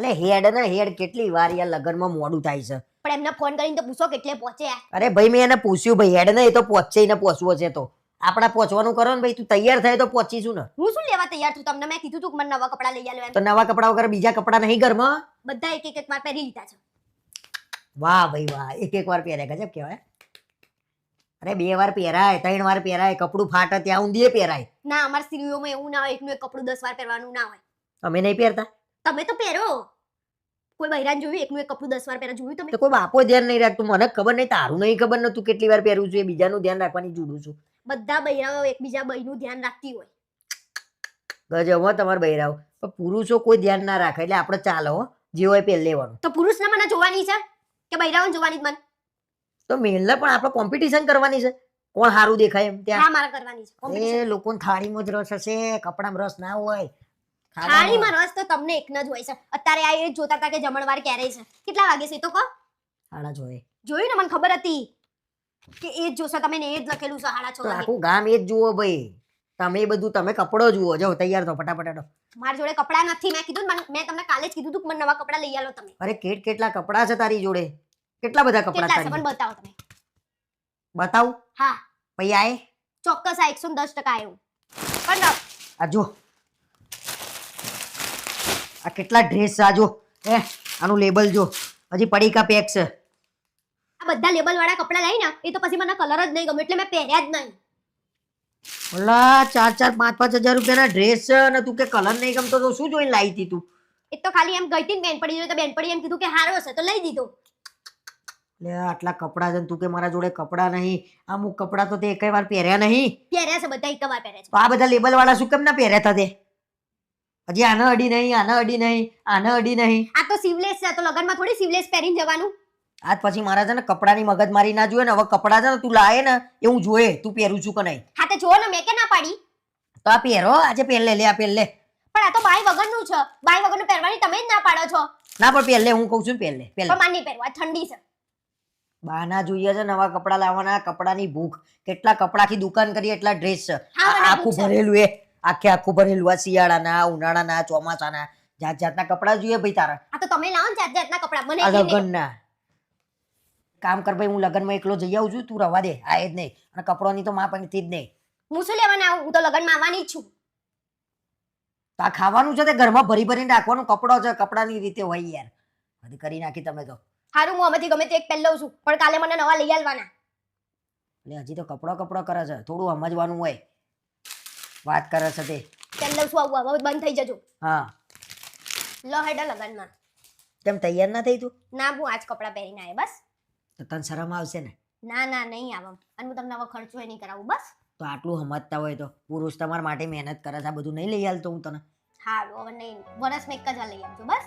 અલે હેડ ને હેડ કેટલી વાર યાર લગનમાં મોડું થાય છે. પણ એમને ફોન કરીને તો પૂછો કેટલે પહોંચ્યા અરે ભાઈ મેં એને પૂછ્યું ભાઈ હેડ ને એ તો પહોંચે ને પહોંચવો છે તો. આપણા પહોંચવાનું કરો ને ભાઈ તું તૈયાર થાય તો પહોંચીશું ને. હું શું લેવા તૈયાર છું? તમને મેં કીધું તું કે મને નવા કપડાં લઈ આલો તો નવા કપડા વગર બીજા કપડા નહીં ઘરમાં? બધા એક એક એક માર પહેરી લીધા છે. વાહ ભાઈ વાહ એક એક વાર પહેર્યા ગજબ કહેવાય અરે બે વાર પહેરાય ત્રણ વાર પહેરાય કપડું ફાટે ત્યાં ઊંધીએ પહેરાય. ના અમાર સ્ત્રીઓમાં એવું ના હોય એકનું એક કપડું દસ વાર પહેરવાનું ના હોય. અમે નહીં પહેરતા? તમે તો પહેરો. કોઈ બૈરાન જોયું? એકનું એક કપડું દસ વાર પહેરા જોયું તમે? કોઈ બાપો ધ્યાન નહીં રાખતું. મને ખબર નહીં તારું નહીં ખબર નતું કેટલી વાર પહેરું છું એ બીજાનું ધ્યાન રાખવાની જુડું છું. બધા બૈરાઓ એકબીજા બૈનું ધ્યાન રાખતી હોય. ગજબ તમારા બૈરાઓ. પણ પુરુષો કોઈ ધ્યાન ના રાખે એટલે આપણે ચાલો જે હોય પહેર લેવાનું. તો પુરુષને મને જોવાની છે? કે બૈરાઓને જોવાની જ મને? તો મેલને પણ આપણે કોમ્પિટિશન કરવાની છે. કોણ સારું દેખાય એમ ત્યાં? હા મારે કરવાની છે. એ લોકોને થાળીમાં જ રસ હશે કપડામાં રસ ના હોય. થાળીમાં રસ તો તમને એકનો જ હોય છે. અત્યારે આ એ જોતા હતા કે જમણવાર ક્યારે છે. કેટલા વાગે છે તો કહો. હાડા જોવે. જોયું ને મને ખબર હતી કે એ જ જોશો. તમે ને એ જ લખેલું છે હાડા છ તો આખું ગામ એ જ જુઓ ભાઈ. તમે બધું તમે કપડો જુઓ. જાઓ તૈયાર થો ફટાફટ. મારી જોડે કપડા નથી. મેં કીધું મેં તમને કાલે જ કીધું તું કે મને નવા કપડા લઈ આલો તમે. અરે કેટ કેટલા કપડા છે તારી જોડે? કેટલા બધા કપડા છે મને બતાવો તમે. બતાવું? હા. પછી આય ચોક્કસ આ એકસો દસ ટકા આવ્યું. પણ આ જો આ કેટલા ડ્રેસ આ જો એ આનું લેબલ જો. હજી પડીકા પેક છે આ બધા લેબલ વાળા કપડાં લઈને એ તો પછી મને કલર જ નહીં ગમે એટલે મેં પહેર્યા જ નહીં. ઓલા ચાર ચાર પાંચ પાંચ હજાર રૂપિયાના ડ્રેસ છે અને તું કે કલર નહીં ગમતો તો શું જોઈને લાવી હતી તું એ તો ખાલી એમ ગઈ હતી ને બેનપડી જોડે તો બેનપડી એમ કીધું કે હારો હશે તો લઈ દીધો. લે આટલા કપડા છે ને તું કે મારા જોડે કપડા નહીં અમુક કપડા તો તે એકય વાર પહેર્યા નહીં. પહેર્યા છે બધા એક વાર પહેર્યા છે. આ બધા લેબલ વાળા શું કેમ ના પહેર્યા હતા તે? હજી આને અડી નહીં આને અડી નહીં આને અડી નહીં. આ તો સિવલેસ છે તો લગનમાં થોડી સિવલેસ પહેરીને જવાનું. આજ પછી મારા છે ને કપડાની મગજમારી ના જોઈએ ને હવે કપડા છે ને તું લાવે ને એ હું જોયે તું પહેરું છું કે નહીં? હા તો જો ને મેં કે ના પાડી? તો આ પહેરો આજે પહેર લે આ પહેર લે. પણ આ તો બાય વગરનું છે. બાય વગરનું પહેરવાની તમે જ ના પાડો છો. ના પણ પહેર લે હું કહું છું ને પહેર લે પહેર પણ માન પહેરવા ઠંડી છે. બાના જોઈએ છે નવા કપડા લાવવાના કપડાની ભૂખ. કેટલા કપડાથી દુકાન કરી એટલા ડ્રેસ છે. આખું ભરેલું એ. આખે આખું ભરેલું આ શિયાળાના ઉનાળાના ચોમાસાના જાત જાતના કપડા જોઈએ ભાઈ તારા. આ તો તમે લાવો ને જાત જાતના કપડાં મને આ લગનના. કામ કર ભાઈ હું લગનમાં એકલો જઈ આવું છું તું રવા દે આ જ નહીં. અને કપડોની તો માપ અહીંથી જ નહીં. હું શું લેવાના આવું? હું તો લગનમાં આવવાની જ છું. તો આ ખાવાનું છે તે ઘરમાં ભરી ભરીને રાખવાનું કપડો છે કપડાની રીતે હોય યાર. બધી કરી નાખી તમે તો. હારું હું આમાંથી ગમે તે એક પહેલ લઉં છું. પણ કાલે મને નવા લઈ આવવાના એટલે હજી તો કપડો કપડો કરે છે. થોડું સમજવાનું હોય. વાત કરે છે તે. પહેર લઉં છું આવું હવે બંધ થઈ જજો. હા. લો હેડો લગનમાં. તેમ તૈયાર ના થઈ તું? ના હું આજ કપડાં પહેરીને આવે બસ. તો તને શરમ આવશે ને? ના ના નહીં આવ અને હું તમને હવે ખર્ચો એ નહીં કરાવું બસ. તો આટલું સમજતા હોય તો. પુરુષ તમારા માટે મહેનત કરે છે આ બધું નહીં લઈ હાલતો હું તને. હારું હવે નહીં. વરસમાં એક જ લઈ આવજો બસ.